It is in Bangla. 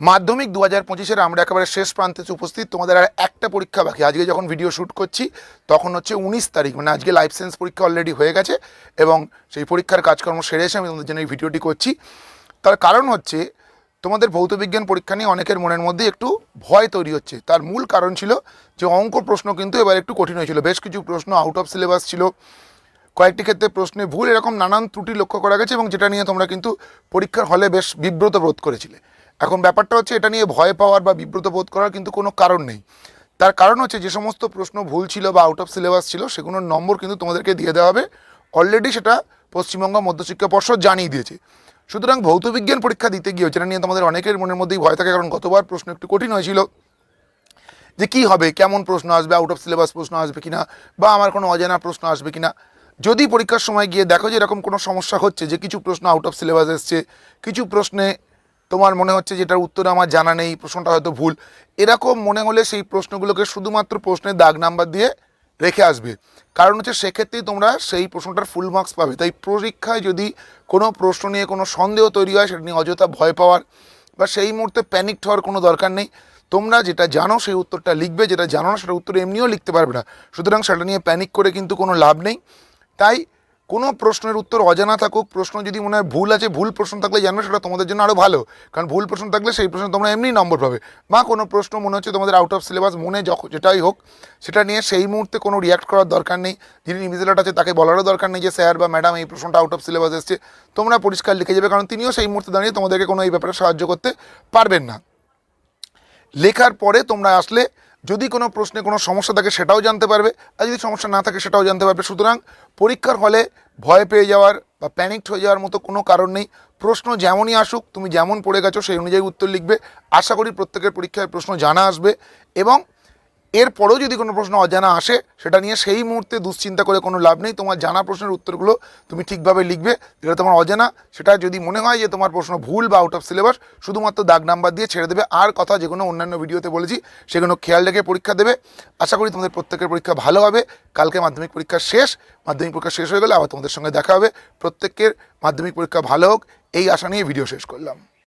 মাধ্যমিক দু হাজার পঁচিশের আমরা একেবারে শেষ প্রান্তে উপস্থিত। তোমাদের আর একটা পরীক্ষা বাকি। আজকে যখন ভিডিও শ্যুট করছি, তখন হচ্ছে উনিশ তারিখ মানে আজকে লাইফ সায়েন্স পরীক্ষা অলরেডি হয়ে গেছে এবং সেই পরীক্ষার কাজকর্ম সেরে এসে আমি তোমাদের জন্য এই ভিডিওটি করছি। তার কারণ হচ্ছে, তোমাদের ভৌতবিজ্ঞান পরীক্ষা নিয়ে অনেকের মনের মধ্যে একটু ভয় তৈরি হচ্ছে। তার মূল কারণ ছিল যে অঙ্ক প্রশ্ন কিন্তু এবার একটু কঠিন হয়েছিল। বেশ কিছু প্রশ্ন আউট অফ সিলেবাস ছিল। কয়েকটি ক্ষেত্রে প্রশ্নে ভুল, এরকম নানান ত্রুটি লক্ষ্য করা গেছে এবং যেটা নিয়ে তোমরা কিন্তু পরীক্ষার হলে বেশ বিব্রত বোধ করেছিলে। এখন ব্যাপারটা হচ্ছে এটা নিয়ে ভয় পাওয়ার বা বিব্রত বোধ করার কিন্তু কোনো কারণ নেই। তার কারণ হচ্ছে যে সমস্ত প্রশ্ন ভুল ছিল বা আউট অফ সিলেবাস ছিল, সেগুলোর নম্বর কিন্তু তোমাদেরকে দিয়ে দেওয়া হবে। অলরেডি সেটা পশ্চিমবঙ্গ মধ্যশিক্ষা পর্ষদ জানিয়ে দিয়েছে। সুতরাং ভৌতবিজ্ঞান পরীক্ষা দিতে গিয়ে যেটা নিয়ে তোমাদের অনেকের মনের মধ্যেই ভয় থাকে, কারণ গতবার প্রশ্ন একটু কঠিন হয়েছিল, যে কি হবে, কেমন প্রশ্ন আসবে আউট অফ সিলেবাস প্রশ্ন আসবে কিনা, বা আমার কোনো অজানা প্রশ্ন আসবে কিনা। যদি পরীক্ষার সময় গিয়ে দেখো যে এরকম কোনো সমস্যা হচ্ছে, যে কিছু প্রশ্ন আউট অফ সিলেবাস এসছে, কিছু প্রশ্নে তোমার মনে হচ্ছে যেটার উত্তর আমার জানা নেই, প্রশ্নটা হয়তো ভুল। এরকম মনে হলে সেই প্রশ্নগুলোকে শুধুমাত্র প্রশ্নের দাগ নাম্বার দিয়ে রেখে আসবে। কারণ হচ্ছে সেক্ষেত্রেই তোমরা সেই প্রশ্নটার ফুল মার্কস পাবে। তাই পরীক্ষায় যদি কোনো প্রশ্ন নিয়ে কোনো সন্দেহ তৈরি হয়, সেটা নিয়ে অযথা ভয় পাওয়ার বা সেই মুহূর্তে প্যানিক হওয়ার কোনো দরকার নেই। তোমরা যেটা জানো সেই উত্তরটা লিখবে, যেটা জানো না সেটা উত্তর এমনিও লিখতে পারবে না। সুতরাং সেটা নিয়ে প্যানিক করে কিন্তু কোনো লাভ নেই। তাই কোনো প্রশ্নের উত্তর অজানা থাকুক, প্রশ্ন যদি মনে হয় ভুল আছে, ভুল প্রশ্ন থাকলে জানবে, সেটা তোমাদের জন্য আরও ভালো। কারণ ভুল প্রশ্ন থাকলে সেই প্রশ্ন তোমরা এমনি নম্বর পাবে। বা কোনো প্রশ্ন মনে হচ্ছে তোমাদের আউট অফ সিলেবাস মনে যখন যেটাই হোক, সেটা নিয়ে সেই মুহূর্তে কোনো রিয়াক্ট করার দরকার নেই। যিনি ইনভিজিলেট আছে, তাকে বলারও দরকার নেই যে, স্যার বা ম্যাডাম, এই প্রশ্নটা আউট অফ সিলেবাস এসছে। তোমরা পরিষ্কার লিখে যাবে, কারণ তিনিও সেই মুহূর্তে দাঁড়িয়ে তোমাদেরকে কোনো এই ব্যাপারে সাহায্য করতে পারবেন না। লেখার পরে তোমরা আসলে যদি কোনো প্রশ্নে কোনো সমস্যা থাকে সেটাও জানতে পারবে, আর যদি সমস্যা না থাকে সেটাও জানতে পারবে। সুতরাং পরীক্ষার হলে ভয় পেয়ে যাওয়ার বা প্যানিক্ট হয়ে যাওয়ার মতো কোনো কারণ নেই। প্রশ্ন যেমনই আসুক, তুমি যেমন পড়ে গেছো সেই অনুযায়ী উত্তর লিখবে। আশা করি প্রত্যেকের পরীক্ষায় প্রশ্ন জানা আসবে এবং এরপরেও যদি কোনো প্রশ্ন অজানা আসে, সেটা নিয়ে সেই মুহূর্তে দুশ্চিন্তা করে কোনো লাভ নেই। তোমার জানা প্রশ্নের উত্তরগুলো তুমি ঠিকভাবে লিখবে। যেটা তোমার অজানা, সেটা যদি মনে হয় যে তোমার প্রশ্ন ভুল বা আউট অফ সিলেবাস শুধুমাত্র দাগ নাম্বার দিয়ে ছেড়ে দেবে। আর কথা যেগুলো অন্যান্য ভিডিওতে বলেছি, সেগুলো খেয়াল রেখে পরীক্ষা দেবে। আশা করি তোমাদের প্রত্যেকের পরীক্ষা ভালো হবে। কালকে মাধ্যমিক পরীক্ষা শেষ। মাধ্যমিক পরীক্ষা শেষ হয়ে গেলে আবার তোমাদের সঙ্গে দেখা হবে। প্রত্যেকের মাধ্যমিক পরীক্ষা ভালো হোক। এই আশা নিয়ে ভিডিও শেষ করলাম।